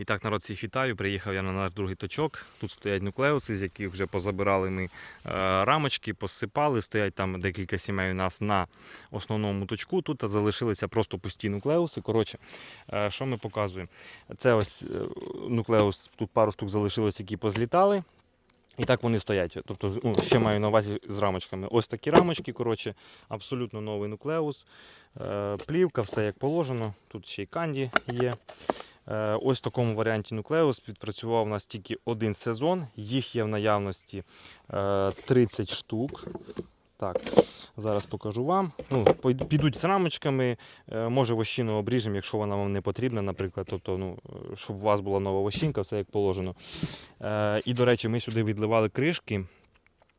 І так, народ всіх вітаю. Приїхав я на наш другий точок. Тут стоять нуклеуси, з яких вже позабирали ми е, рамочки, посипали. Стоять там декілька сімей у нас на основному точку. Тут залишилися просто пусті нуклеуси. Коротше, е, що ми показуємо? Це ось е, нуклеус, тут пару штук залишилось, які позлітали. І так вони стоять. Тобто, ну, ще маю на увазі з рамочками. Ось такі рамочки, коротше, абсолютно новий нуклеус. Плівка, все як положено. Тут ще й канді є. Е, Ось в такому варіанті нуклеус відпрацював у нас тільки один сезон. Їх є в наявності е, 30 штук. Так, зараз покажу вам. Ну, підуть з рамочками, е, може вощину обріжемо, якщо вона вам не потрібна, наприклад. Тобто, ну, е, щоб у вас була нова вощинка, все як положено. Е, І, до речі, ми сюди відливали кришки.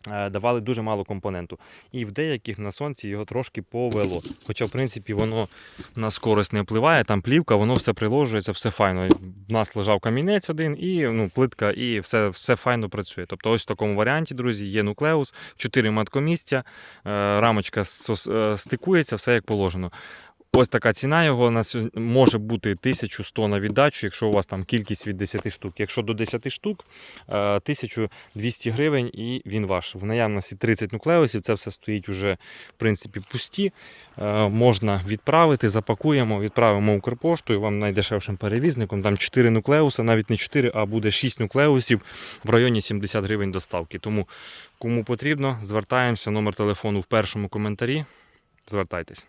Е, Давали дуже мало компоненту. І в деяких на сонці його трошки повело. Хоча, в принципі, воно на скорость не впливає, там плівка, воно все приложується, все файно. У нас лежав камінець один, і ну, плитка, і все, все файно працює. Тобто, ось в такому варіанті, друзі, є нуклеус, 4 маткомістя, е, рамочка е, стикується, все як положено. Ось така ціна його на може бути 1100 на віддачу, якщо у вас там кількість від 10 штук. Якщо до 10 штук, е, 1200 гривень і він ваш. В наявності 30 нуклеусів, це все стоїть уже в принципі пусті. Е, Можна відправити, запакуємо, відправимо Укрпоштою, вам найдешевшим перевізником. Там 4 нуклеуси, навіть не 4, а буде 6 нуклеусів в районі 70 гривень доставки. Тому кому потрібно, звертаємося. Номер телефону в першому коментарі. Звертайтесь.